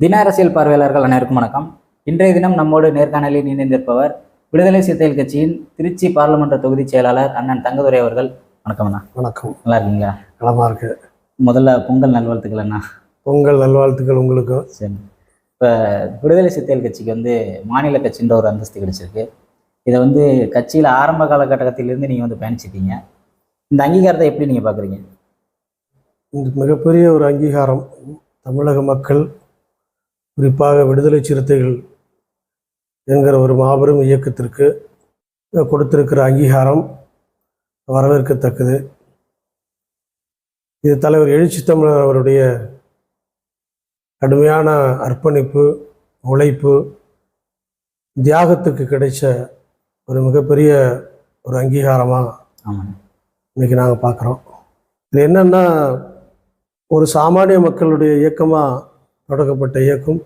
தின அரசியல் பார்வையாளர்கள் அனைவருக்கும் வணக்கம். இன்றைய தினம் நம்மோடு நேர்காணலில் இணைந்திருப்பவர் விடுதலை சிறுத்தைகள் கட்சியின் திருச்சி பாராளுமன்ற தொகுதி செயலாளர் அண்ணன் தங்கதுரை அவர்கள். வணக்கம் அண்ணா. வணக்கம். நல்லா இருக்கீங்களா? நலமா இருக்கு. முதல்ல பொங்கல் நல்வாழ்த்துக்கள் அண்ணா. பொங்கல் நல்வாழ்த்துக்கள் உங்களுக்கும். சரி. இப்போ விடுதலை சிறுத்தைகள் கட்சிக்கு வந்து மாநில கட்சின்ற ஒரு அந்தஸ்து கிடைச்சிருக்கு. இதை வந்து கட்சியில் ஆரம்ப காலகட்டத்திலிருந்து நீங்கள் வந்து பயணிச்சிட்டீங்க இந்த அங்கீகாரத்தை எப்படி நீங்கள் பார்க்குறீங்க மிகப்பெரிய ஒரு அங்கீகாரம். தமிழக மக்கள் குறிப்பாக விடுதலை சிறுத்தைகள் என்கிற ஒரு மாபெரும் இயக்கத்திற்கு கொடுத்திருக்கிற அங்கீகாரம் வரவேற்கத்தக்கது. இது தலைவர் எழுச்சி தமிழர் அவருடைய கடுமையான அர்ப்பணிப்பு உழைப்பு தியாகத்துக்கு கிடைச்ச ஒரு மிகப்பெரிய ஒரு அங்கீகாரமாக இன்னைக்கு நாங்கள் பார்க்குறோம் இது என்னன்னா ஒரு சாமானிய மக்களுடைய இயக்கமாக தொடங்கப்பட்ட இயக்கம்.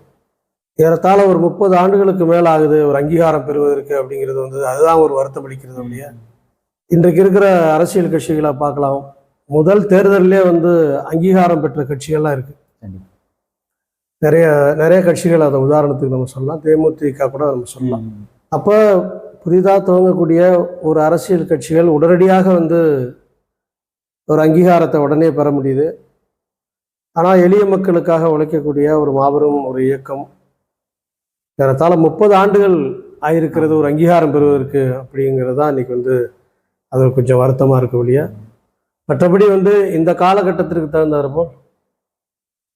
ஏறத்தாழ ஒரு முப்பது ஆண்டுகளுக்கு மேல ஆகுது ஒரு அங்கீகாரம் பெறுவதற்கு அப்படிங்கிறது வந்து அதுதான் ஒரு வருத்தமளிக்கிறது அப்படியே. இன்றைக்கு இருக்கிற அரசியல் கட்சிகளை பார்க்கலாம். முதல் தேர்தலிலே வந்து அங்கீகாரம் பெற்ற கட்சிகள்லாம் இருக்கு. கண்டிப்பா. நிறைய நிறைய கட்சிகள் அதை உதாரணத்துக்கு நம்ம சொல்லலாம். தேமுதிக கூட நம்ம சொல்லலாம். அப்போ புதிதாக துவங்கக்கூடிய ஒரு அரசியல் கட்சிகள் உடனடியாக வந்து ஒரு அங்கீகாரத்தை உடனே பெற முடியுது. ஆனால் எளிய மக்களுக்காக உழைக்கக்கூடிய ஒரு மாபெரும் ஒரு இயக்கம். ஏறத்தாழ முப்பது ஆண்டுகள் ஆயிருக்கிறது ஒரு அங்கீகாரம் பெறுவதற்கு அப்படிங்கிறது தான் இன்னைக்கு வந்து அது கொஞ்சம் வருத்தமாக இருக்க ஒழிய. மற்றபடி வந்து இந்த காலகட்டத்திற்கு தகுந்தாற்போல்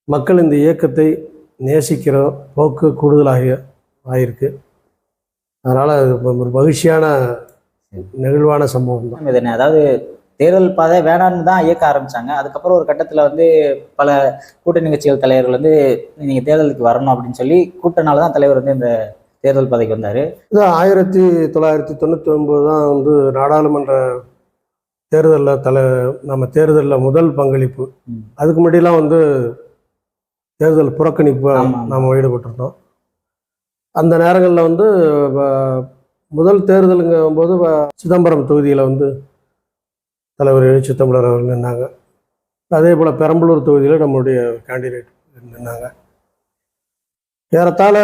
மக்கள் இந்த இயக்கத்தை நேசிக்கிற போக்கு கூடுதலாக ஆயிருக்கு. அதனால் அது ஒரு மகிழ்ச்சியான நெகிழ்வான சம்பவம் தான் இதனை அதாவது தேர்தல் பாதை வேணான்னு தான் இயக்க ஆரம்பிச்சாங்க அதுக்கப்புறம் ஒரு கட்டத்துல வந்து பல கூட்டணி கட்சிகள் தலைவர்கள் வந்து நீங்க தேர்தலுக்கு வரணும் அப்படின்னு சொல்லி கூட்டனால தான் தலைவர் வந்து இந்த தேர்தல் பாதைக்கு வந்தாரு இது ஆயிரத்தி தொள்ளாயிரத்தி தொண்ணூற்றி ஒன்பது தான் வந்து நாடாளுமன்ற தேர்தலில் தலை நம்ம தேர்தலில் முதல் பங்களிப்பு. அதுக்கு முன்னாடிலாம் வந்து தேர்தல் புறக்கணிப்பு. நாம் ஈடுபட்டிருந்தோம் அந்த நேரங்களில் வந்து முதல் தேர்தலுங்கும் போது வ- சிதம்பரம் தொகுதியில் வந்து தலைவர் எழுச்சி தமிழர் அவர்கள் நின்னாங்க. அதே போல் பெரம்பலூர் தொகுதியில் நம்மளுடைய கேண்டிடேட் நின்னாங்க. ஏறத்தாழ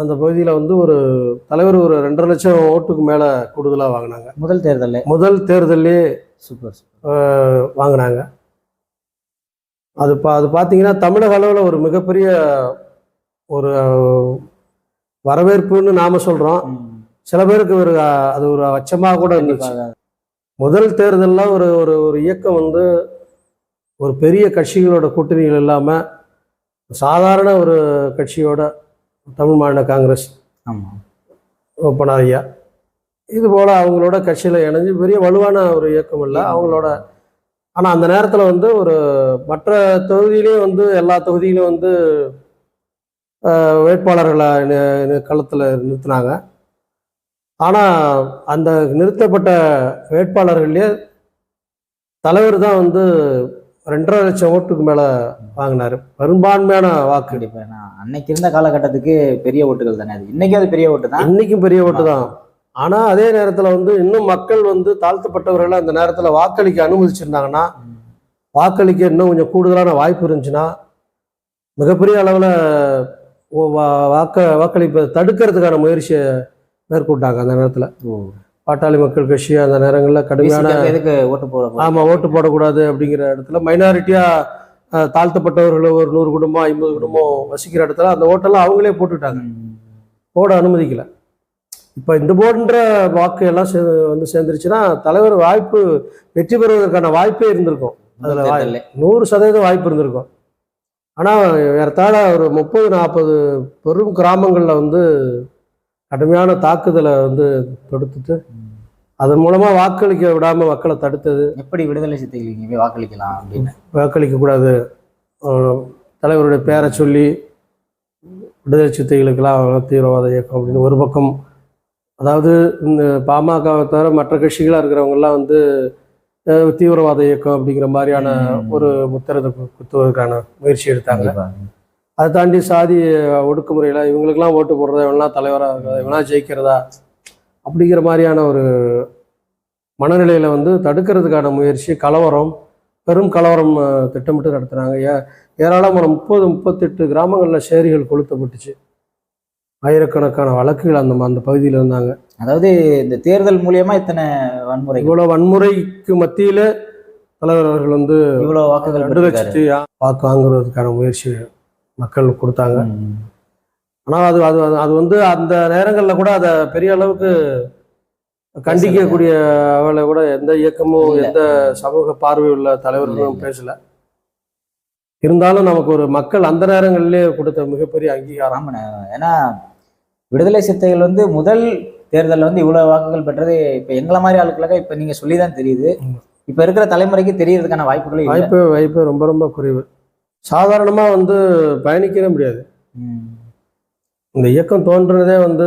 அந்த பகுதியில் வந்து ஒரு தலைவர் ஒரு ரெண்டரை லட்சம் ஓட்டுக்கு மேலே கூடுதலாக வாங்கினாங்க. முதல் தேர்தல்ல. முதல் தேர்தலே சூப்பர் வாங்கினாங்க. அது பா அது பார்த்தீங்கன்னா தமிழக அளவில் ஒரு மிகப்பெரிய ஒரு வரவேற்புன்னு நாம் சொல்கிறோம். சில பேருக்கு ஒரு அது ஒரு அச்சமாக கூட இருந்துச்சு. முதல் தேர்தலில் ஒரு ஒரு ஒரு இயக்கம் வந்து ஒரு பெரிய கட்சிகளோட கூட்டணிகள் இல்லாமல் சாதாரண ஒரு கட்சியோட தமிழ் மாநில காங்கிரஸ் ஆமா. ஓப்பனார் ஐயா இது போல் அவங்களோட கட்சியில் இணைஞ்சு பெரிய வலுவான ஒரு இயக்கம் இல்லை. அவங்களோட ஆனால் அந்த நேரத்தில் வந்து ஒரு மற்ற தொகுதியிலையும் வந்து எல்லா தொகுதியிலும் வந்து வேட்பாளர்களை களத்தில் நிறுத்தினாங்க. ஆனால் அந்த நிறுத்தப்பட்ட வேட்பாளர்கள்லேயே தலைவர் தான் வந்து ரெண்டரை லட்சம் ஓட்டுக்கு மேலே வாங்கினார். பெரும்பான்மையான வாக்கு. கண்டிப்பா. நான் அன்னைக்கு இருந்த காலகட்டத்துக்கு பெரிய ஓட்டுகள் தானே அது. இன்னைக்கு அது பெரிய ஓட்டு தான். இன்னைக்கும் பெரிய ஓட்டு தான். ஆனா அதே நேரத்துல வந்து இன்னும் மக்கள் வந்து தாழ்த்தப்பட்டவர்களை அந்த நேரத்துல வாக்களிக்க அனுமதிச்சிருந்தாங்கன்னா வாக்களிக்க இன்னும் கொஞ்சம் கூடுதலான வாய்ப்பு இருந்துச்சுன்னா மிகப்பெரிய அளவுல வாக்க வாக்களிப்பை தடுக்கிறதுக்கான முயற்சியை மேற்கொண்டாங்க அந்த நேரத்துல. பாட்டாளி மக்கள் கட்சி அந்த நேரங்களில் கடுமையான எதுக்கு ஓட்டு போட போறோம்? ஆமா ஓட்டு போடக்கூடாது அப்படிங்கிற இடத்துல மைனாரிட்டியா அஹ், தாழ்த்தப்பட்டவர்கள் ஒரு நூறு குடும்பம் ஐம்பது குடும்பம் வசிக்கிற இடத்துல அந்த ஓட்டெல்லாம் அவங்களே போட்டுட்டாங்க. போட அனுமதிக்கல இப்போ இந்த போன்ற வாக்கு எல்லாம் சே வந்து சேர்ந்துருச்சுன்னா தலைவர் வாய்ப்பு வெற்றி பெறுவதற்கான வாய்ப்பே இருந்திருக்கும் அதுல. நூறு சதவீதம் வாய்ப்பு இருந்திருக்கும் ஆனால் ஏறத்தாழ ஒரு முப்பது நாற்பது பெரும் கிராமங்களில் வந்து கடுமையான தாக்குதலை வந்து தொடுத்துட்டு. அதன் மூலமாக வாக்களிக்க விடாமல் மக்களை தடுத்தது எப்படி விடுதலை போய் வாக்களிக்கலாம் அப்படின்னு வாக்களிக்கக்கூடாது தலைவருடைய பேரை சொல்லி விடுதலை சித்தைகளுக்கெல்லாம் தீவிரவாத இயக்கம் அப்படின்னு ஒரு பக்கம் அதாவது இந்த பாமகவை தவிர மற்ற கட்சிகளாக இருக்கிறவங்கெல்லாம் வந்து தீவிரவாத இயக்கம் அப்படிங்கிற மாதிரியான. ஒரு முத்திரத்தை குத்துவதற்கான முயற்சி எடுத்தாங்க. அதை தாண்டி சாதி ஒடுக்குமுறையில் இவங்களுக்கெல்லாம் ஓட்டு போடுறதா இவங்களாம் தலைவராக இருக்கிறதா இவனா ஜெயிக்கிறதா அப்படிங்கிற மாதிரியான ஒரு மனநிலையில் வந்து தடுக்கிறதுக்கான முயற்சி கலவரம் பெரும் கலவரம் திட்டமிட்டு நடத்துனாங்க ஏ ஏராளமான முப்பது முப்பத்தெட்டு கிராமங்களில் சேரிகள் கொளுத்தப்பட்டுச்சு. ஆயிரக்கணக்கான வழக்குகள் அந்த அந்த பகுதியில் இருந்தாங்க. அதாவது இந்த தேர்தல் மூலியமா இத்தனை வன்முறை இவ்வளோ வன்முறைக்கு மத்தியில் தலைவர் அவர்கள் வந்து இவ்வளவு வாக்குகள் ரெண்டு பெற்றிருக்காரு. லட்சத்தி வாக்கு வாங்குறதுக்கான முயற்சி மக்கள் கொடுத்தாங்க. ஆனால் அது அது அது- வந்து அந்த நேரங்களில் கூட அதை பெரிய அளவுக்கு கண்டிக்கக்கூடிய அவளை கூட எந்த இயக்கமும். எந்த சமூக பார்வை உள்ள தலைவர்களும். பேசல இருந்தாலும் நமக்கு ஒரு மக்கள் அந்த நேரங்களிலே கொடுத்த மிகப்பெரிய அங்கீகாரம் ஏன்னா விடுதலை சிறுத்தைகள் வந்து முதல் தேர்தல்ல வந்து இவ்வளவு வாக்குகள் பெற்றது இப்ப எங்களை மாதிரி ஆளுக்களுக்கு இப்ப நீங்க சொல்லிதான் தெரியுது ஆமா. இப்ப இருக்கிற தலைமுறைக்கு தெரியறதுக்கான வாய்ப்புகளே வாய்ப்பு வாய்ப்பு ரொம்ப ரொம்ப குறைவு சாதாரணமா வந்து பயணிக்கவே முடியாது. இந்த இயக்கம் தோன்றுனதே வந்து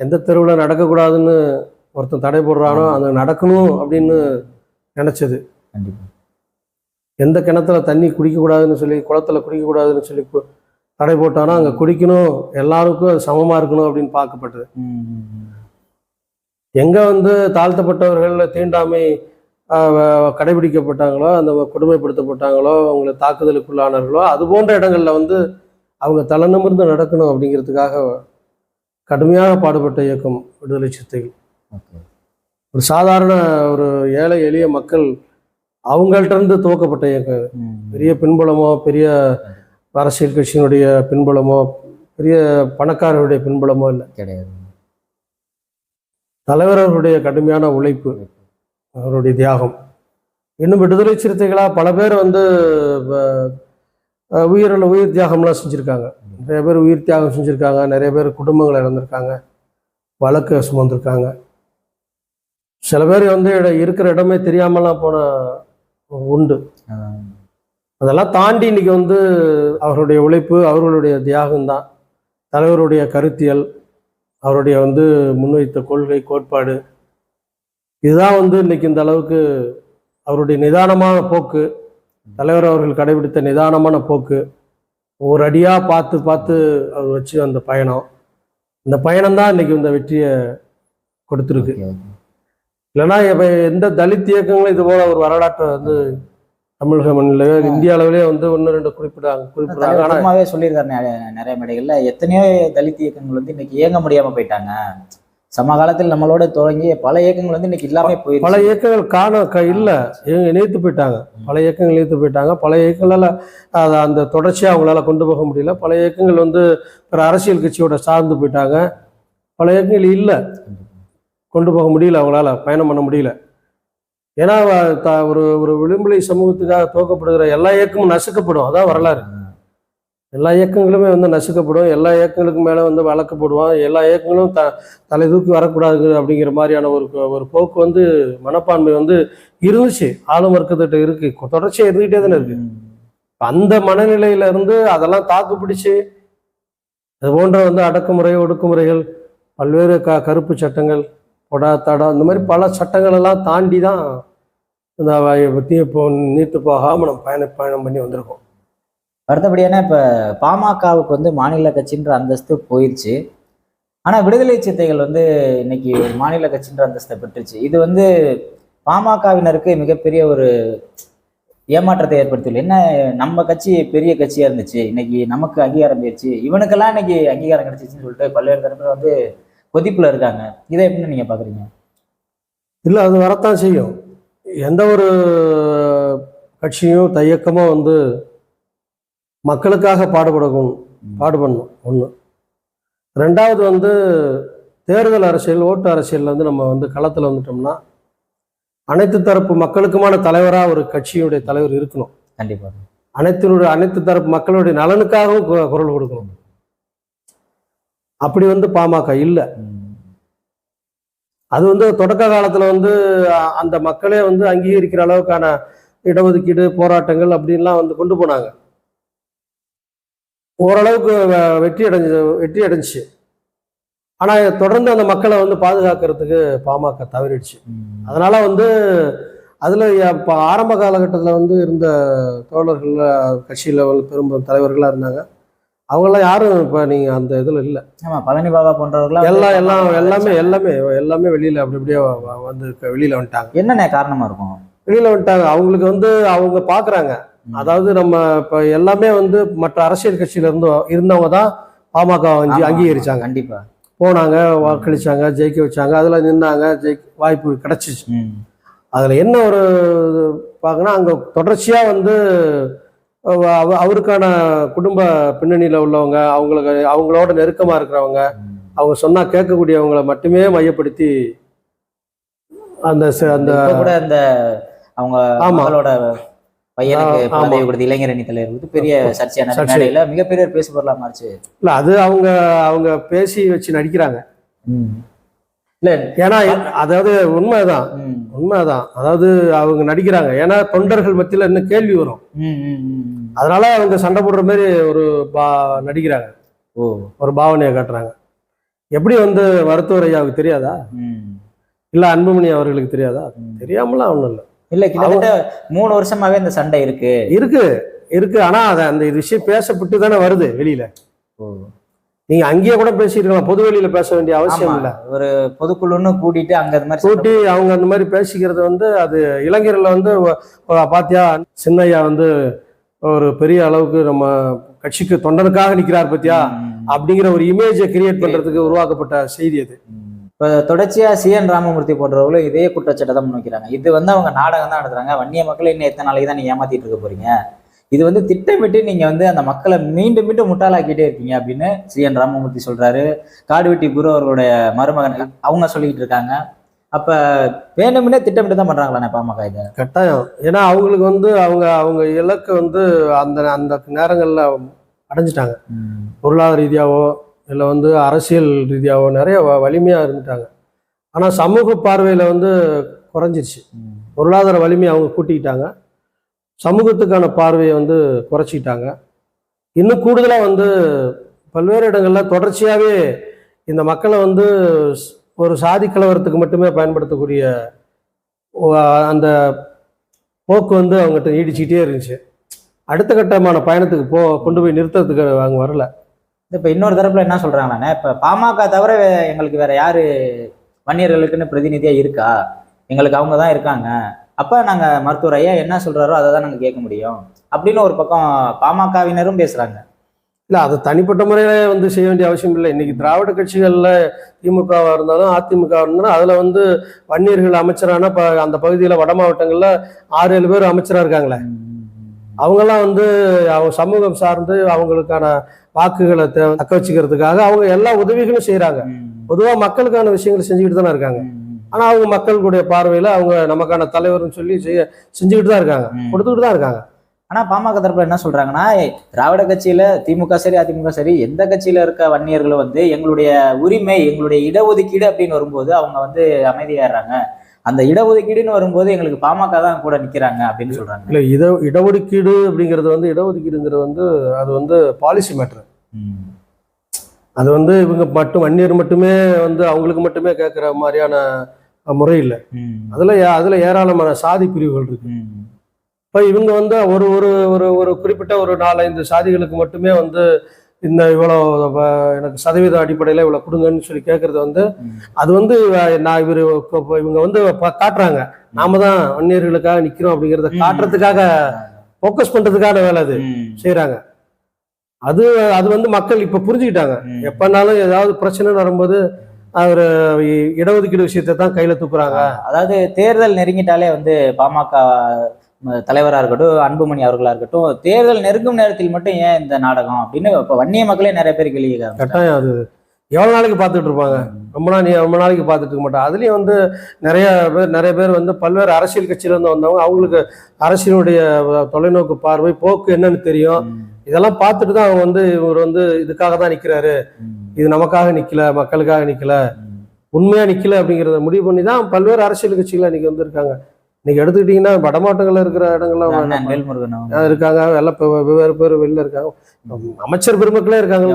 எந்த தெருவில் நடக்கக்கூடாதுன்னு ஒருத்தன் தடை போடுறானோ. அது நடக்கணும் அப்படின்னு நினைச்சது எந்த கிணத்துல தண்ணி குடிக்கக்கூடாதுன்னு சொல்லி குளத்துல குடிக்கக்கூடாதுன்னு சொல்லி தடை போட்டானோ அங்கே குடிக்கணும் எல்லாருக்கும் அது சமமா இருக்கணும் அப்படின்னு பார்க்கப்பட்டது. எங்க வந்து தாழ்த்தப்பட்டவர்கள் தீண்டாமை கடைபிடிக்கப்பட்டாங்களோ அந்த கொடுமைப்படுத்தப்பட்டாங்களோ அவங்களை தாக்குதலுக்குள்ளானார்களோ அது போன்ற இடங்கள்ல வந்து அவங்க தலை நிமிர்ந்து நடக்கணும் அப்படிங்கிறதுக்காக கடுமையாக பாடுபட்ட இயக்கம் விடுதலை சிறுத்தைகள். ஒரு சாதாரண ஒரு ஏழை எளிய மக்கள் அவங்கள்ட்ட இருந்து துவக்கப்பட்ட இயக்கம். பெரிய பின்புலமோ பெரிய அரசியல் கட்சியினுடைய பின்புலமோ பெரிய பணக்காரருடைய பின்புலமோ இல்லை. கிடையாது. தலைவர் அவருடைய கடுமையான உழைப்பு. அவருடைய தியாகம். இன்னும் விடுதலை சிறுத்தைகளா பல பேர் வந்து உயிரில் உயிர் தியாகம்லாம் செஞ்சுருக்காங்க. நிறைய பேர் உயிர் தியாகம் செஞ்சுருக்காங்க. நிறைய பேர் குடும்பங்கள் இழந்திருக்காங்க. வழக்கு சுமந்திருக்காங்க சில பேர் வந்து இருக்கிற இடமே தெரியாமலாம் போன உண்டு. அதெல்லாம் தாண்டி இன்னைக்கு வந்து அவருடைய உழைப்பு அவர்களுடைய தியாகம்தான். தலைவருடைய கருத்தியல் அவருடைய வந்து முன்வைத்த கொள்கை கோட்பாடு இதுதான் வந்து இன்னைக்கு இந்த அளவுக்கு அவருடைய நிதானமான போக்கு. தலைவர் அவர்கள் கடைபிடித்த நிதானமான போக்கு. ஒரு அடியா பார்த்து பார்த்து அவர் வச்சு அந்த பயணம். இந்த பயணம் தான் இன்னைக்கு இந்த வெற்றியை கொடுத்துருக்கு. இல்லைன்னா இப்ப எந்த தலித் இயக்கங்களும் இது போல ஒரு வரலாற்றை வந்து தமிழக மண்ணில் இந்திய அளவிலே வந்து ஒன்று ரெண்டு குறிப்பிடாங்க குறிப்பிடாங்க தலைவர் ஆனா சும்மாவே சொல்லியிருக்காரு நிறைய- மேடைகள்ல. எத்தனையோ தலித் இயக்கங்கள் வந்து இன்னைக்கு இயங்க முடியாம போயிட்டாங்க. சமகாலத்தில் நம்மளோட தொடங்கிய பல இயக்கங்கள் வந்து இன்னைக்கு இல்லாம பல போயிடுச்சு இயக்கங்கள் காண இல்லை. இவங்க இணைத்து போயிட்டாங்க. பல இயக்கங்கள் இணைத்து போயிட்டாங்க. பல இயக்கங்களால அதை அந்த தொடர்ச்சியாக அவங்களால கொண்டு போக முடியல. பல இயக்கங்கள் வந்து பிற அரசியல் கட்சியோட சார்ந்து போயிட்டாங்க. பல இயக்கங்கள் இல்லை. கொண்டு போக முடியல அவங்களால. பயணம் பண்ண முடியல. ஏன்னா ஒரு ஒரு விளிம்புலை சமூகத்துக்காக துவக்கப்படுகிற எல்லா இயக்கமும் நசுக்கப்படும். அதான் வரலாறு. எல்லா இயக்கங்களுமே வந்து நசுக்கப்படும். எல்லா இயக்கங்களுக்கு மேலே வந்து வழக்கு போடுவான். எல்லா இயக்கங்களும் த தலை தூக்கி வரக்கூடாது அப்படிங்கிற மாதிரியான ஒரு ஒரு போக்கு வந்து மனப்பான்மை வந்து இருந்துச்சு. ஆளும் வர்க்கத்திட்ட இருக்கு. தொடர்ச்சியாக இருந்துகிட்டே தானே இருக்கு. அந்த மனநிலையில இருந்து அதெல்லாம் தாக்கு பிடிச்சு அது போன்ற வந்து அடக்குமுறை ஒடுக்குமுறைகள் பல்வேறு க கருப்பு சட்டங்கள் பொடா தடா இந்த மாதிரி பல சட்டங்கள் எல்லாம் தாண்டி தான் இந்த இப்போ நீத்து போகாமல் நம்ம பயண பயணம் பண்ணி வந்திருக்கோம். அடுத்தபடியான இப்போ பாமகவுக்கு வந்து மாநில கட்சின்ற அந்தஸ்து போயிடுச்சு ஆனால் விடுதலை சித்தைகள் வந்து இன்னைக்கு ஒரு மாநில கட்சின்ற அந்தஸ்தை பெற்றுச்சு. இது வந்து பாமகவினருக்கு மிகப்பெரிய ஒரு ஏமாற்றத்தை ஏற்படுத்தியுள்ள என்ன நம்ம கட்சி பெரிய கட்சியாக இருந்துச்சு. இன்னைக்கு நமக்கு அங்கீகாரம் போயிருச்சு. இவனுக்கெல்லாம் இன்னைக்கு அங்கீகாரம் கிடைச்சிச்சுன்னு சொல்லிட்டு பல்வேறு தரப்பில் வந்து கொதிப்பில் இருக்காங்க. இதை எப்படின்னு நீங்கள் பார்க்குறீங்க இல்லை அது வரத்தான் செய்யும். எந்த ஒரு கட்சியும் தயக்கமாக வந்து மக்களுக்காக பாடுபடணும் பாடுபடணும் ஒன்று ரெண்டாவது வந்து தேர்தல் அரசியல் ஓட்டு அரசியலில் வந்து நம்ம வந்து களத்தில் வந்துட்டோம்னா அனைத்து தரப்பு மக்களுக்குமான தலைவராக ஒரு கட்சியுடைய தலைவர் இருக்கணும். கண்டிப்பா. அனைத்தினுடைய அனைத்து தரப்பு மக்களுடைய நலனுக்காகவும் குரல் கொடுக்கணும். அப்படி வந்து பாமக இல்லை. அது வந்து தொடக்க காலத்தில் வந்து அந்த மக்களே வந்து அங்கீகரிக்கிற அளவுக்கான இடஒதுக்கீடு போராட்டங்கள் அப்படின்லாம் வந்து கொண்டு போனாங்க. ஓரளவுக்கு வெற்றி அடைஞ்சு வெற்றி அடைஞ்சிச்சு. ஆனால் தொடர்ந்து அந்த மக்களை வந்து பாதுகாக்கிறதுக்கு பாமக தவறிடுச்சு. அதனால வந்து அதில் இப்போ ஆரம்ப காலகட்டத்தில் வந்து இருந்த தோழர்கள் கட்சியில் பெரும் தலைவர்களாக இருந்தாங்க. அவங்கெல்லாம் யாரும் இப்போ நீங்கள் அந்த இதில் இல்லை. ஆமா பழனி பாபா போன்றவர்கள்லாம் வந்து எல்லாம் எல்லாம் எல்லாமே. எல்லாமே எல்லாமே வெளியில் அப்படி அப்படியே வந்து வெளியில் வந்துட்டாங்க. என்னென்ன காரணமா இருக்கும்? வெளியில் வந்துட்டாங்க. அவங்களுக்கு வந்து அவங்க பார்க்குறாங்க அதாவது நம்ம இப்போ எல்லாமே வந்து மற்ற அரசியல் கட்சியில இருந்து இருந்தவங்க தான் பாமக அங்கீ ஆமா, அங்கீகரிச்சாங்க கண்டிப்பா போனாங்க வாக்களிச்சாங்க ஜெயிக்க வச்சாங்க அதில் நின்னாங்க ஜெயிக்க வாய்ப்பு கிடைச்சிச்சு. அதில் என்ன ஒரு பார்க்கணும் அங்கே தொடர்ச்சியாக வந்து அவ- அவ- அவருக்கான குடும்ப பின்னணியில் உள்ளவங்க அவங்களுக்கு அவங்களோட நெருக்கமாக இருக்கிறவங்க. அவங்க சொன்னால் கேட்கக்கூடியவங்களை மட்டுமே மையப்படுத்தி அந்த அந்த கூட இந்த அவங்க ஆமா. பையனுக்கு கொடுத்த இளைஞர் அணி தலைவர் வந்து பெரிய சர்ச்சையான சர்ச்சை. மேடையில மிகப்பெரிய பேசு பொருளா மாறிச்சு. இல்லை அது அவங்க அவங்க பேசி வச்சு நடிக்கிறாங்க. இல்ல ஏன்னா அதாவது உண்மைதான். உண்மைதான். அதாவது அவங்க நடிக்கிறாங்க. ஏன்னா தொண்டர்கள் மத்தியில் இன்னும் கேள்வி வரும். அதனால அவங்க சண்டை போடுற மாதிரி ஒரு பா நடிக்கிறாங்க. ஓ. ஒரு பாவனையை காட்டுறாங்க. எப்படி வந்து மருத்துவர் ஐயாவுக்கு தெரியாதா. இல்ல அன்புமணி அவர்களுக்கு தெரியாதா. தெரியாமலாம் ஒண்ணும் இல்லை. இல்ல கிட்டத்தட்ட மூணு வருஷமாவே இந்த சண்டை இருக்கு இருக்கு இருக்கு ஆனா அது அந்த இது விஷயம் பேசப்பட்டு தானே வருது வெளியில. நீங்க அங்கேயே கூட பேசியிருக்கலாம் பொது வெளியில பேச வேண்டிய அவசியம். இல்ல ஒரு பொதுக்குழுன்னு கூட்டிட்டு அங்க அது மாதிரி கூட்டி அவங்க அந்த மாதிரி பேசிக்கிறது வந்து அது இளைஞர்ல வந்து பாத்தியா சின்னையா வந்து ஒரு பெரிய அளவுக்கு நம்ம கட்சிக்கு தொண்டனுக்காக நிக்கிறார் பாத்தியா. அப்படிங்கிற ஒரு இமேஜை கிரியேட் பண்றதுக்கு உருவாக்கப்பட்ட செய்தி அது. இப்ப தொடர்ச்சியா சி என் ராமமூர்த்தி போன்றவர்களும் இதே குற்றச்சாட்டை தான் முன்வைக்கிறாங்க. இது வந்து அவங்க நாடகம் தான் நடத்துறாங்க. வன்னிய மக்களை இன்னும் எத்தனை நாளைக்கு தான் நீங்க ஏமாத்திட்டு இருக்க போறீங்க? இது வந்து திட்டமிட்டு நீங்க வந்து அந்த மக்களை மீண்டும் மீண்டும் முட்டாளாக்கிட்டே இருக்கீங்க அப்படின்னு சி என் ராமமூர்த்தி சொல்றாரு. காடுவெட்டி குரு அவர்களுடைய மருமகன் அவங்க சொல்லிக்கிட்டு இருக்காங்க. அப்ப வேணும்னே திட்டமிட்டு தான் பண்றாங்களாண்ணே பாமக இதை? கட்டாயம். ஏன்னா அவங்களுக்கு வந்து அவங்க அவங்க இலக்கை வந்து அந்த அந்த நேரங்கள்ல அடைஞ்சிட்டாங்க. பொருளாதார ரீதியாவோ இல்லை வந்து அரசியல் ரீதியாகவும் நிறைய வ- வலிமையாக இருந்துட்டாங்க. ஆனால் சமூக பார்வையில் வந்து குறைஞ்சிருச்சு. பொருளாதார வலிமையை அவங்க கூட்டிக்கிட்டாங்க. சமூகத்துக்கான பார்வையை வந்து குறைச்சிக்கிட்டாங்க. இன்னும் கூடுதலாக வந்து பல்வேறு இடங்களில் தொடர்ச்சியாகவே இந்த மக்களை வந்து ஒரு சாதி கலவரத்துக்கு மட்டுமே பயன்படுத்தக்கூடிய அந்த போக்கு வந்து அவங்ககிட்ட நீடிச்சுக்கிட்டே இருந்துச்சு. அடுத்த கட்டமான பயணத்துக்கு போ கொண்டு போய் நிறுத்துறதுக்கு அவங்க வரல. இப்ப இன்னொரு தரப்புல என்ன சொல்றாங்கண்ணே இப்ப பாமக தவிர எங்களுக்கு வேற யாரு வன்னியர்களுக்குன்னு பிரதிநிதியா இருக்கா? எங்களுக்கு அவங்க தான் இருக்காங்க. அப்ப நாங்க மருத்துவர் ஐயா என்ன சொல்றாரோ அதை தான் நாங்க கேட்க முடியும். அப்படின்னு ஒரு பக்கம் பாமகவினரும் பேசுறாங்க. இல்லை அது தனிப்பட்ட முறையில் வந்து செய்ய வேண்டிய அவசியம் இல்லை. இன்னைக்கு திராவிட கட்சிகளில் திமுகவாக இருந்தாலும் அதிமுக இருந்தாலும் அதில் வந்து வன்னியர்கள் அமைச்சரான ப அந்த பகுதியில் வட மாவட்டங்களில் ஆறு ஏழு பேர் அமைச்சராக இருக்காங்களே. அவங்கெல்லாம் வந்து அவங்க சமூகம் சார்ந்து அவங்களுக்கான வாக்குகளை தக்க வச்சுக்கிறதுக்காக அவங்க எல்லா உதவிகளும் செய்கிறாங்க பொதுவாக மக்களுக்கான விஷயங்களை செஞ்சுக்கிட்டு தானே இருக்காங்க. ஆனால் அவங்க மக்களுடைய பார்வையில் அவங்க நமக்கான தலைவர்னு சொல்லி செய்ய செஞ்சுக்கிட்டு தான் இருக்காங்க. கொடுத்துக்கிட்டு தான் இருக்காங்க. ஆனா பாமக தரப்புல என்ன சொல்றாங்கன்னா திராவிட கட்சியில திமுக சரி அதிமுக சரி எந்த கட்சியில இருக்க வன்னியர்களும் வந்து எங்களுடைய உரிமை எங்களுடைய இடஒதுக்கீடு அப்படின்னு வரும்போது அவங்க வந்து அமைதியாடுறாங்க அந்த இடஒதுக்கீடுன்னு வரும்போது எங்களுக்கு பாமக தான் கூட நிக்கிறாங்க அப்படின்னு சொல்றாங்க. இல்லை இட இடஒதுக்கீடு அப்படிங்கிறது வந்து இடஒதுக்கீடுங்கிறது வந்து அது வந்து பாலிசி மேட்ரு அது வந்து இவங்க மட்டும் வன்னியர் மட்டுமே வந்து அவங்களுக்கு மட்டுமே கேட்குற மாதிரியான முறை இல்லை. அதில் அதில் ஏராளமான சாதி பிரிவுகள் இருக்கு. இப்போ இவங்க வந்து ஒரு ஒரு ஒரு ஒரு குறிப்பிட்ட ஒரு நாலஞ்சு சாதிகளுக்கு மட்டுமே வந்து இந்த இவ்வளோ எனக்கு சதவீத அடிப்படையில் இவ்வளோ கொடுங்கன்னு சொல்லி கேட்கறது வந்து அது வந்து நான் இவர் இவங்க வந்து காட்டுறாங்க. நாம தான் வன்னியர்களுக்காக நிற்கிறோம் அப்படிங்கிறத காட்டுறதுக்காக ஃபோக்கஸ் பண்ணுறதுக்கான வேலை அது. செய்கிறாங்க அது அது வந்து மக்கள் இப்போ புரிஞ்சுக்கிட்டாங்க. எப்பனாலும் ஏதாவது பிரச்சனை வரும்போது அவர் இடஒதுக்கீடு விஷயத்தை தான் கையில் தூக்குறாங்க. அதாவது தேர்தல் நெருங்கிட்டாலே வந்து பாமக ம- தலைவரா இருக்கட்டும் அன்புமணி அவர்களா இருக்கட்டும் தேர்தல் நெருங்கும் நேரத்தில் மட்டும் ஏன் இந்த நாடகம் அப்படின்னு இப்ப வன்னிய மக்களே நிறைய பேர் கேள்வி கேட்க ஆரம்பிச்சிட்டாங்க. கட்டாயம் அது. எவ்வளோ நாளைக்கு பார்த்துட்டு இருப்பாங்க? ரொம்ப நாள் நீ ரொம்ப நாளைக்கு பார்த்துட்டு இருக்க மாட்டாங்க. அதுலேயும் வந்து நிறைய பேர் நிறைய பேர் வந்து பல்வேறு அரசியல் கட்சியிலேருந்து வந்தவங்க அவங்களுக்கு அரசியலுடைய தொலைநோக்கு பார்வை போக்கு என்னன்னு தெரியும். இதெல்லாம் பார்த்துட்டு தான் அவங்க வந்து இவர் வந்து இதுக்காக தான் நிற்கிறாரு இது நமக்காக நிற்கல மக்களுக்காக நிற்கல ம். உண்மையா நிற்கல அப்படிங்கிறத முடிவு பண்ணி தான் பல்வேறு அரசியல் கட்சிகள் இன்னைக்கு வந்திருக்காங்க. இன்னைக்கு எடுத்துக்கிட்டிங்கன்னா வடமாவட்டங்களில் இருக்கிற இடங்கள்லாம் இருக்காங்க எல்லாம் வெவ்வேறு பேர் வெளில இருக்காங்க. அமைச்சர் பெருமக்களே இருக்காங்க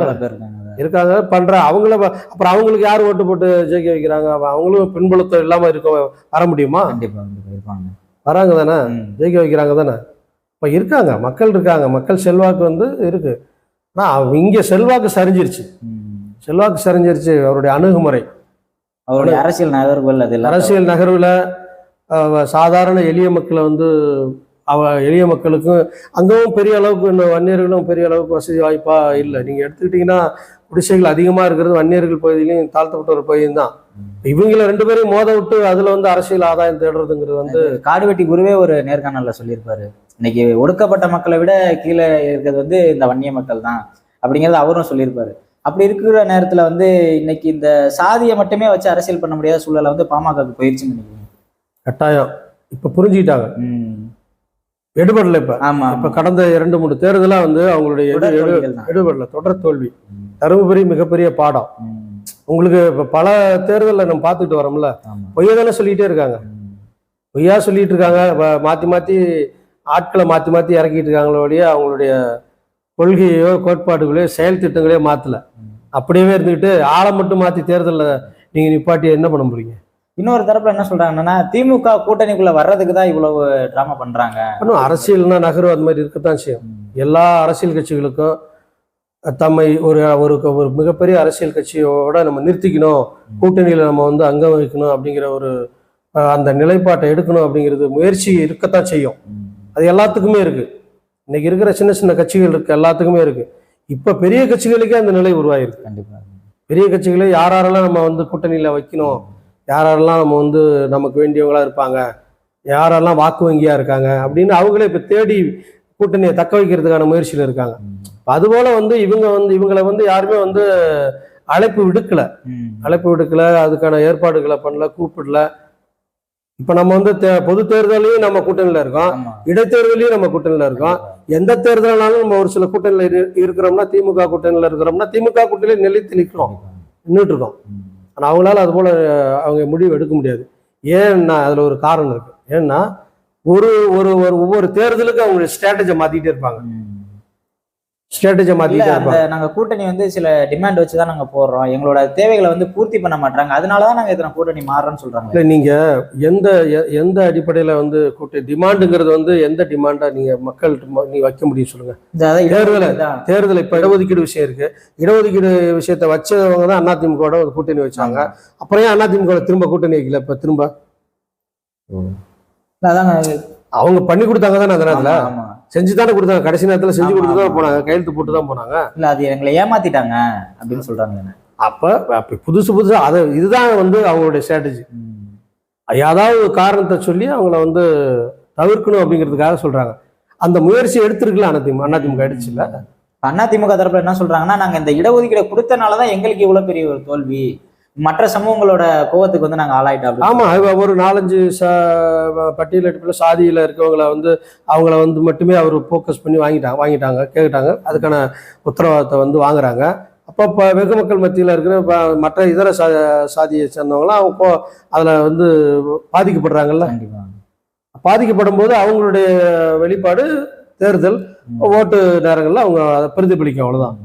இருக்காங்க பண்ற அவங்கள அப்புறம் அவங்களுக்கு யார் ஓட்டு போட்டு ஜெயிக்க வைக்கிறாங்க? அவங்களும் பின்புலத்தம் இல்லாம இருக்க வர முடியுமா? வராங்க தானே? ஜெயிக்க வைக்கிறாங்க தானே? இப்போ இருக்காங்க மக்கள் இருக்காங்க மக்கள் செல்வாக்கு வந்து இருக்கு. ஆனால் இங்கே செல்வாக்கு சரிஞ்சிருச்சு. செல்வாக்கு சரிஞ்சிருச்சு அவருடைய அணுகுமுறை. அவருடைய அரசியல் நகர்வுகள் அது எல்லாம் அரசியல் நகர்வில் சாதாரண எளிய மக்களை வந்து அவ எளிய மக்களுக்கும் அங்கேயும் பெரிய அளவுக்கு இன்னும் வன்னியர்களும் பெரிய அளவுக்கு வசதி வாய்ப்பா இல்லை. நீங்க எடுத்துக்கிட்டீங்கன்னா குடிசைகள் அதிகமா இருக்கிறது வன்னியர்கள் பகுதியிலையும் தாழ்த்தப்பட்ட ஒரு பகுதியும் தான். இவங்கள ரெண்டு பேரையும் மோத விட்டு அதுல வந்து அரசியல் ஆதாயம் தேடுறதுங்கிறது வந்து காடுவெட்டி குருவே ஒரு நேர்காணல்ல சொல்லியிருப்பாரு. இன்னைக்கு ஒடுக்கப்பட்ட மக்களை விட கீழே இருக்கிறது வந்து இந்த வன்னிய மக்கள் தான் அப்படிங்கறது அவரும் சொல்லியிருப்பாரு. அப்படி இருக்கிற நேரத்துல வந்து இன்னைக்கு இந்த சாதியை மட்டுமே வச்சு அரசியல் பண்ண முடியாத சூழலை வந்து பாமகவுக்கு போயிருச்சுன்னு நினைக்கிறேன். கட்டாயம். இப்ப புரிஞ்சுக்கிட்டாங்க. எடுபடல இப்ப. ஆமா இப்ப கடந்த இரண்டு மூணு தேர்தலா வந்து அவங்களுடைய. எடுபடல தொடர் தோல்வி. தருமபுரி மிகப்பெரிய பாடம். உங்களுக்கு இப்ப பல தேர்தலில் நம்ம பார்த்துட்டு வரோம்ல. பொய்யா தானே சொல்லிட்டே இருக்காங்க. பொய்யா சொல்லிட்டு இருக்காங்க. மாத்தி மாத்தி ஆட்களை மாத்தி மாத்தி இறக்கிட்டு இருக்காங்களோ வழிய அவங்களுடைய கொள்கையோ கோட்பாடுகளையோ செயல் திட்டங்களையோ மாத்தல. ம். அப்படியே இருந்துக்கிட்டு ஆளை மட்டும் மாத்தி தேர்தலில் நீங்க நிப்பாட்டி என்ன பண்ண போறீங்க? இன்னொரு தரப்புல என்ன சொல்றாங்கன்னா திமுக கூட்டணிக்குள்ள வர்றதுக்கு தான் இவ்வளவு டிராமா பண்றாங்க. இன்னும் அரசியல்னா நகர்வு அது மாதிரி இருக்கத்தான் செய்யும். எல்லா அரசியல் கட்சிகளுக்கும் தம்மை ஒரு ஒரு ஒரு மிகப்பெரிய அரசியல் கட்சியோட நம்ம நிறுத்திக்கணும். கூட்டணியில் நம்ம வந்து அங்கம் வைக்கணும் அப்படிங்கிற ஒரு அந்த நிலைப்பாட்டை எடுக்கணும் அப்படிங்கிறது முயற்சி இருக்கத்தான் செய்யும். அது எல்லாத்துக்குமே இருக்கு. இன்னைக்கு இருக்கிற சின்ன சின்ன கட்சிகள் இருக்கு எல்லாத்துக்குமே இருக்கு. இப்ப பெரிய கட்சிகளுக்கே அந்த நிலை உருவாயிருக்கு. கண்டிப்பா. பெரிய கட்சிகளை யார் யாரெல்லாம் நம்ம வந்து கூட்டணியில வைக்கணும்? யார் யாரெல்லாம் நம்ம வந்து நமக்கு வேண்டியவங்களா இருப்பாங்க? யாரெல்லாம் வாக்கு வங்கியா இருக்காங்க? அப்படின்னு அவங்களே இப்ப தேடி கூட்டணியை தக்க வைக்கிறதுக்கான முயற்சியில இருக்காங்க. அதுபோல வந்து இவங்க வந்து இவங்களை வந்து யாருமே வந்து அழைப்பு விடுக்கல. அழைப்பு விடுக்கல அதுக்கான ஏற்பாடுகளை பண்ணல கூப்பிடல. இப்ப நம்ம வந்து பொது தேர்தலையும் நம்ம கூட்டணியில இருக்கோம். இடைத்தேர்தலையும் நம்ம கூட்டணியில இருக்கோம். எந்த தேர்தலானாலும் நம்ம ஒரு சில கூட்டணியில இரு- இருக்கிறோம்னா திமுக கூட்டணியில இருக்கிறோம்னா திமுக கூட்டணியில நிலைத்து நிற்கிறோம். நின்றுட்டு இருக்கோம். ஆனா அவங்களால அது போல அவங்க முடிவு எடுக்க முடியாது. ஏன்னா அதுல ஒரு காரணம் இருக்கு. ஏன்னா ஒரு ஒரு ஒவ்வொரு தேர்தலுக்கும் அவங்க ஸ்ட்ராட்டஜியை மாத்திட்டே இருப்பாங்க. ம். ஸ்ட்ராட்டஜியை இல்ல மாத்திட்டே அந்த இருப்பாங்க நாங்க கூட்டணி வந்து சில டிமாண்ட் வச்சு தான் நாங்க போடுறோம். எங்களோட தேவைகளை வந்து பூர்த்தி பண்ண மாட்டாங்க அதனாலதான் நாங்க இத்தனை கூட்டணி மாறுறோம்னு சொல்றாங்க. இல்ல நீங்க எந்த எந்த அடிப்படையில வந்து கூட்ட டிமாண்டுங்கிறது வந்து எந்த டிமாண்டா நீங்க மக்கள் நீங்க வைக்க முடியும் சொல்லுங்க? இந்த அதான் தேர்தலை-. தேர்தல் இப்ப இடஒதுக்கீடு விஷயம் இருக்கு. இடஒதுக்கீடு விஷயத்தை வச்சவங்க தான் அதிமுகவோட ஒரு கூட்டணி வச்சாங்க. அப்புறம் ஏன் அதிமுக திரும்ப கூட்டணி வைக்கல? இப்ப திரும்ப? அதாங்க. அவங்க பண்ணி கொடுத்தாங்க தானே ஆமா. செஞ்சு தானே கொடுத்தாங்க. கடைசி நேரத்துல செஞ்சு கொடுத்து தான். போனாங்க. கையெழுத்து போட்டு தான் போனாங்க. இல்ல அது எங்களை ஏமாத்திட்டாங்க அப்படின்னு சொல்றாங்க அப்ப அப்ப புதுசு புதுசா அதை இதுதான் வந்து அவங்களுடைய ஸ்ட்ராட்டஜி. ஏதாவது காரணத்தை சொல்லி அவங்கள வந்து தவிர்க்கணும் அப்படிங்கிறதுக்காக சொல்றாங்க. அந்த முயற்சி எடுத்திருக்கலாம் அதிமுக அதிமுக எடுச்சு இல்ல அண்ணா திமுக தரப்புல என்ன சொல்றாங்கன்னா நாங்க இந்த இடஒதுக்கீடை கொடுத்தனாலதான் எங்களுக்கு இவ்வளவு பெரிய ஒரு தோல்வி. மற்ற சமூகங்களோட கோவத்துக்கு வந்து நாங்க ஆளாயிட்டோம் அப்படின்னு ஆமா இவ ஒரு நாலஞ்சு ச பட்டியல் அடிப்பில் சாதியில இருக்கவங்கள வந்து அவங்கள வந்து மட்டுமே அவர் ஃபோக்கஸ் பண்ணி வாங்கிட்டாங்க வாங்கிட்டாங்க கேட்டாங்க. அதுக்கான உத்தரவாதத்தை வந்து வாங்குறாங்க. அப்போ இப்போ வெகு மக்கள் மத்தியில் இருக்கிற மற்ற இதர சா சாதியை சேர்ந்தவங்களாம் அவங்க அதில் வந்து பாதிக்கப்படுறாங்கல்ல? பாதிக்கப்படும் போது அவங்களுடைய வெளிப்பாடு தேர்தல். ஓட்டு நேரங்களில் அவங்க அதை பிரதிபலிக்கும் அவ்வளவுதான். இப்ப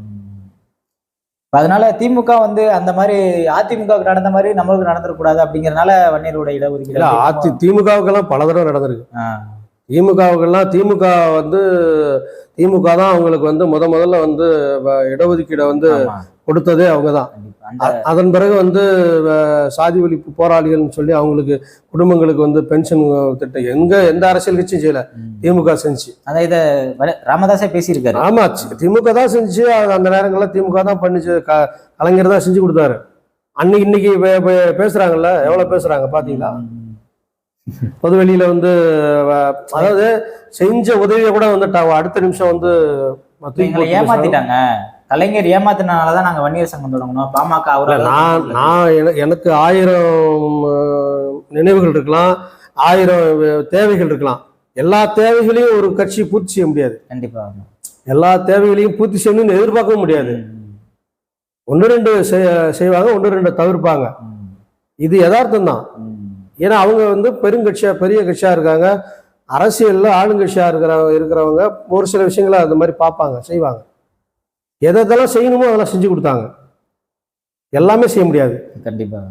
அதனால திமுக வந்து அந்த மாதிரி அதிமுக க்கு நடந்த மாதிரி நம்மளுக்கு நடந்துடக்கூடாது அப்படிங்கறதுனால வன்னியரோட இடஒதுக்கீடு அதி திமுகவுக்கெல்லாம் பல தடவை நடந்திருக்கு. திமுகவுக்கெல்லாம் திமுக வந்து திமுக தான் அவங்களுக்கு வந்து முத முதல்ல வந்து இடஒதுக்கீடை வந்து கொடுத்ததே அவங்க தான் அதன் பிறகு வந்து சாதி ஒழிப்பு போராளிகள்னு சொல்லி அவங்களுக்கு குடும்பங்களுக்கு வந்து பென்ஷன் திட்டம் எங்க எந்த அரசியல் கட்சியும் செய்யல. திமுக செஞ்சு. அதான் இத ராமதாஸே பேசியிருக்காரு. ஆமா திமுக தான் செஞ்சு அந்த நேரங்கள்ல திமுக தான் பண்ணிச்சு கலைஞர் தான் செஞ்சு கொடுத்தாரு. அன்னைக்கு இன்னைக்கு பேசுறாங்கல்ல எவ்வளவு பேசுறாங்க பாத்தீங்களா? ம். பொது வெளியில வந்து அதாவது செஞ்ச உதவியை கூட வந்து அடுத்த நிமிஷம் வந்து. ஏமாத்திட்டாங்க. கலைஞர் ஏமாத்தினாலதான் நாங்க வன்னியர் சங்கம் தொடங்கணும் பாமக அவரால் நான் நான் என- எனக்கு ஆயிரம் நினைவுகள் இருக்கலாம். ஆயிரம் தேவைகள் இருக்கலாம். எல்லா தேவைகளையும் ஒரு கட்சி பூர்த்தி செய்ய முடியாது. கண்டிப்பா. எல்லா தேவைகளையும் பூர்த்தி செய்யணும்னு எதிர்பார்க்கவும் முடியாது. ஒன்று ரெண்டு செய்- செய்வாங்க ஒன்று ரெண்டு தவிர்ப்பாங்க. இது யதார்த்தம் தான். ஏன்னா அவங்க வந்து பெருங்கட்சியா பெரிய கட்சியா இருக்காங்க. அரசியல்ல ஆளுங்கட்சியா இருக்கிற இருக்கிறவங்க ஒரு சில விஷயங்களை அந்த மாதிரி பார்ப்பாங்க செய்வாங்க. எதை எதெல்லாம் செய்யணுமோ அதெல்லாம் செஞ்சு கொடுத்தாங்க. எல்லாமே செய்ய முடியாது. கண்டிப்பாக